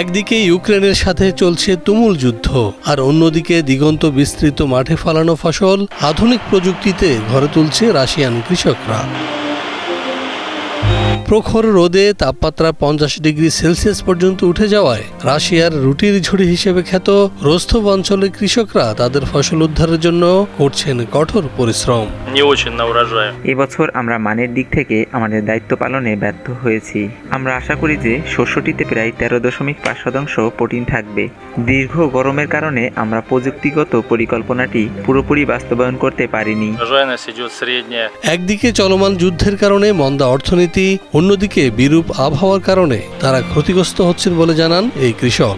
একদিকে ইউক্রেনের সাথে চলছে তুমুল যুদ্ধ, আর অন্যদিকে দিগন্ত বিস্তৃত মাঠে ফলানো ফসল আধুনিক প্রযুক্তিতে ঘরে তুলছে রাশিয়ান কৃষকরা। প্রখর রোদে তাপমাত্রা পঞ্চাশ ডিগ্রি সেলসিয়াস পর্যন্ত উঠে যাওয়ায় রাশিয়ার রুটির ঝুড়ি হিসেবে খ্যাত রোস্তব অঞ্চলের কৃষকরা তাদের ফসল উদ্ধারের জন্য করছেন কঠোর পরিশ্রম। এবছর আমরা মানের দিক থেকে আমাদের দায়িত্ব পালনে ব্যর্থ হয়েছি। আমরা আশা করি যে শস্যটিতে প্রায় তেরো দশমিক পাঁচ শতাংশ প্রোটিন থাকবে। দীর্ঘ গরমের কারণে আমরা প্রযুক্তিগত পরিকল্পনাটি পুরোপুরি বাস্তবায়ন করতে পারিনি। একদিকে চলমান যুদ্ধের কারণে মন্দা অর্থনীতি অন্যদিকে বিরূপ আবহাওয়ার কারণে তারা ক্ষতিগ্রস্ত হচ্ছেন বলে জানান এই কৃষক।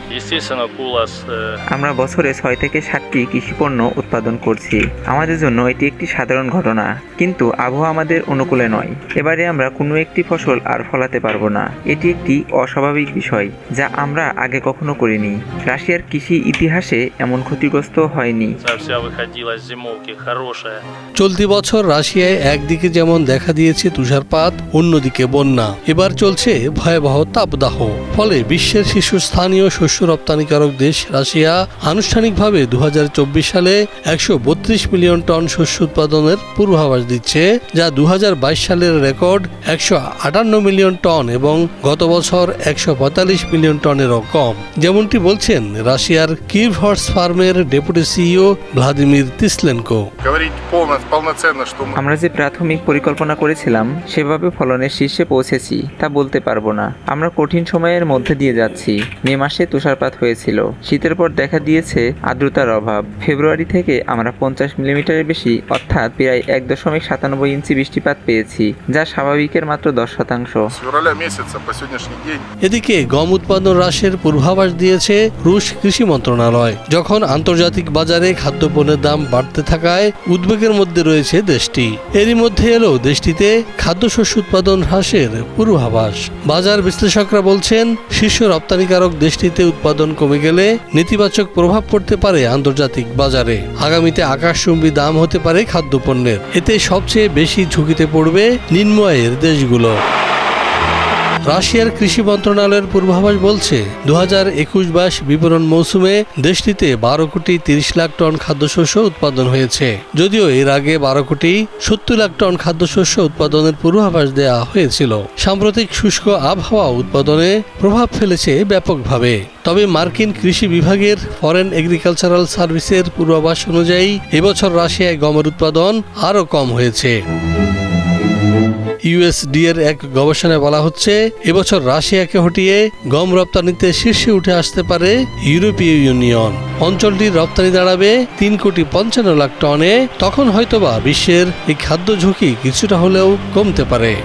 আমরা বছরে ছয় থেকে সাতটি কৃষি পণ্য উৎপাদন করছি। আমাদের জন্য এটি একটি সাধারণ ঘটনা। কিন্তু আবহাওয়া আমাদের অনুকূলে নয়। এবারে আমরা কোনো একটি ফসল আর ফলাতে পারব না। এটি একটি অস্বাভাবিক বিষয় যা আমরা আগে কখনো করিনি। রাশিয়ার কৃষি ইতিহাসে এমন ক্ষতিগ্রস্ত হয়নি। চলতি বছর রাশিয়ায় একদিকে যেমন দেখা দিয়েছে তুষারপাত অন্যদিকে বন বন্যা। এবার চলছে ভয়াবহ তাপদাহ। ফলে বিশ্বের শীর্ষস্থানীয় শস্য রপ্তানিকারক দেশ রাশিয়া আনুষ্ঠানিকভাবে দু সালে একশো বত্রিশ মিলিয়ন টন শস্য উৎপাদনের পূর্বাভাস দিচ্ছে যা দুহাজার বাইশ সালের রেকর্ড একশো আটান্ন মিলিয়ন টন এবং গত বছর একশো মিলিয়ন টনেরও কম। যেমনটি বলছেন রাশিয়ার কিভ হর্স ফার্মের ডেপুটি সিইও ভ্লাদিমির তিসলেনকো। আমরা যে প্রাথমিক পরিকল্পনা করেছিলাম সেভাবে ফলনের শীর্ষে পৌঁছেছি, তা বলতে পারব না। আমরা কঠিন সময়ের মধ্যে দিয়ে যাচ্ছি। মে মাসে তুষারপাত হয়েছিল। শীতের পর দেখা দিয়েছে আর্দ্রতার অভাব। ফেব্রুয়ারি থেকে আমরা পঞ্চাশ মিলিমিটারের বেশি, অর্থাৎ প্রায় এক দশমিক সাতানব্বই ইঞ্চি বৃষ্টিপাত পেয়েছি, যা স্বাভাবিকের মাত্র দশ শতাংশ। এদিকে গম উৎপাদন হ্রাসের পূর্বাভাস দিয়েছে রুশ কৃষি মন্ত্রণালয়। যখন আন্তর্জাতিক বাজারে খাদ্যপণ্যের দাম বাড়তে থাকায় উদ্বেগের মধ্যে রয়েছে দেশটি। এরই মধ্যে এলো দেশটিতে খাদ্যশস্য উৎপাদন হ্রাসে পূর্বাভাস বাজার বিশ্লেষকরা বলছেন, শীর্ষ রপ্তানিকারক দেশটিতে উৎপাদন কমে গেলে নেতিবাচক প্রভাব পড়তে পারে আন্তর্জাতিক বাজারে। আগামীতে আকাশচুম্বী দাম হতে পারে খাদ্যপণ্যের। এতে সবচেয়ে বেশি ঝুঁকিতে পড়বে নিম্ন আয়ের দেশগুলো। রাশিয়ার কৃষি মন্ত্রণালয়ের পূর্বাভাস বলছে দু হাজার একুশ বাইশ বিপণন মৌসুমে দেশটিতে বারো কোটি তিরিশ লাখ টন খাদ্যশস্য উৎপাদন হয়েছে। যদিও এর আগে বারো কোটি সত্তর লাখ টন খাদ্যশস্য উৎপাদনের পূর্বাভাস দেওয়া হয়েছিল। সাম্প্রতিক শুষ্ক আবহাওয়া উৎপাদনে প্রভাব ফেলেছে ব্যাপকভাবে। তবে মার্কিন কৃষি বিভাগের ফরেন এগ্রিকালচারাল সার্ভিসের পূর্বাভাস অনুযায়ী, এবছর রাশিয়ায় গমের উৎপাদন আরও কম হয়েছে। ইউএসডি এর এক গবেষণায় বলা হচ্ছে, এবছর রাশিয়াকে হটিয়ে গম রপ্তানিতে শীর্ষে উঠে আসতে পারে ইউরোপীয় ইউনিয়ন। অঞ্চলটির রপ্তানি দাঁড়াবে তিন কোটি পঞ্চান্ন লাখ টনে, তখন হয়তোবা বিশ্বের এই খাদ্য ঝুঁকি কিছুটা হলেও কমতে পারে।